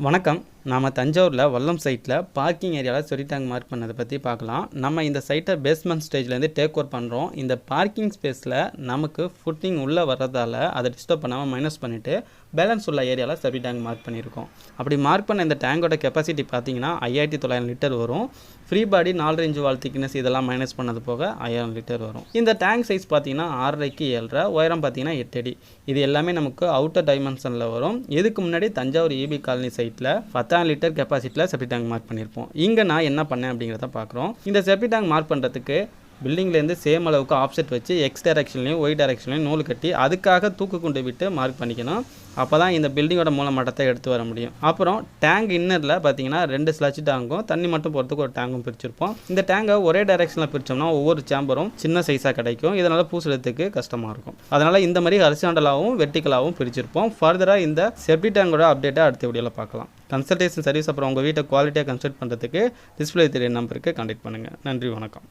வணக்கம். நாம் தஞ்சாவூரில் வல்லம் சைட்டில் பார்க்கிங் ஏரியாவில் சொரி டேங்க் மார்க் பண்ணதை பற்றி பார்க்கலாம். நம்ம இந்த சைட்டை பேஸ்மெண்ட் ஸ்டேஜ்லேருந்து டேக் ஓவர் பண்ணுறோம் இந்த பார்க்கிங் ஸ்பேஸில் நமக்கு ஃபுட்டிங் உள்ளே வர்றதால அதை டிஸ்டர்ப் பண்ணாமல் மைனஸ் பண்ணிவிட்டு பேலன்ஸ் உள்ள ஏரியாவில் சொரி டேங்க் மார்க் பண்ணியிருக்கோம். அப்படி மார்க் பண்ண இந்த டேங்கோட கெப்பாசிட்டி பார்த்தீங்கன்னா ஐயாயிரத்தி தொள்ளாயிரம் லிட்டர் வரும். ஃப்ரீ பாடி நாலு இன்ச்சு வால் திக்னஸ் இதெல்லாம் மைனஸ் பண்ணது போக ஐயாயிரம் லிட்டர் வரும். இந்த டேங்க் சைஸ் பார்த்தீங்கன்னா ஆறரைக்கு ஏழரை உயரம் பார்த்தீங்கன்னா எட்டு அடி. இது எல்லாமே நமக்கு அவுட்டர் டைமென்ஷனில் வரும். இதுக்கு முன்னாடி தஞ்சாவூர் இபி காலனி சைட்டில் பத்தாயிரம் லிட்டர் கெப்பாசிட்டியில் செப்டி டேங்க் மார்க் பண்ணியிருப்போம். இங்கே நான் என்ன பண்ணேன் அப்படிங்கிறத பார்க்குறோம். இந்த செப்டி டேங்க் மார்க் பண்ணுறதுக்கு பில்டிங்லேருந்து சேம் அளவுக்கு ஆப்செட் வச்சு எக்ஸ் டைரக்ஷன்லையும் ஒய் டைரக்ஷன்லையும் நூல் கட்டி அதுக்காக தூக்கு கொண்டு விட்டு மார்க் பண்ணிக்கணும். அப்போ தான் இந்த பில்டிங்கோட மூல மட்டத்தை எடுத்து வர முடியும். அப்புறம் டேங்க் இன்னரில் பார்த்தீங்கன்னா ரெண்டு ஸ்லட்ச் டேங்கும் தண்ணி மட்டும் போகிறதுக்கு ஒரு டேங்கும் பிரிச்சிருப்போம். இந்த டேங்கை ஒரே டைரக்ஷனில் பிரித்தோம்னா ஒவ்வொரு சேம்பரும் சின்ன சைஸாக கிடைக்கும். இதனால் பூசுறதுக்கு கஷ்டமாக இருக்கும். அதனால் இந்த மாதிரி ஹரிசாண்டலாகவும் வெர்டிக்கலாகவும் பிரிச்சிருப்போம். ஃபர்தராக இந்த செப்டி டேங்கோட அப்டேட்டை அடுத்த வீடியோவில் பார்க்கலாம். கன்சல்டேஷன் சர்வீஸ் அப்புறம் உங்கள் வீட்டை குவாலிட்டியாக கன்சல்ட் பண்ணுறதுக்கு டிஸ்பிளே தெரிய நம்பருக்கு கான்டெக்ட் பண்ணுங்கள் நன்றி வணக்கம்.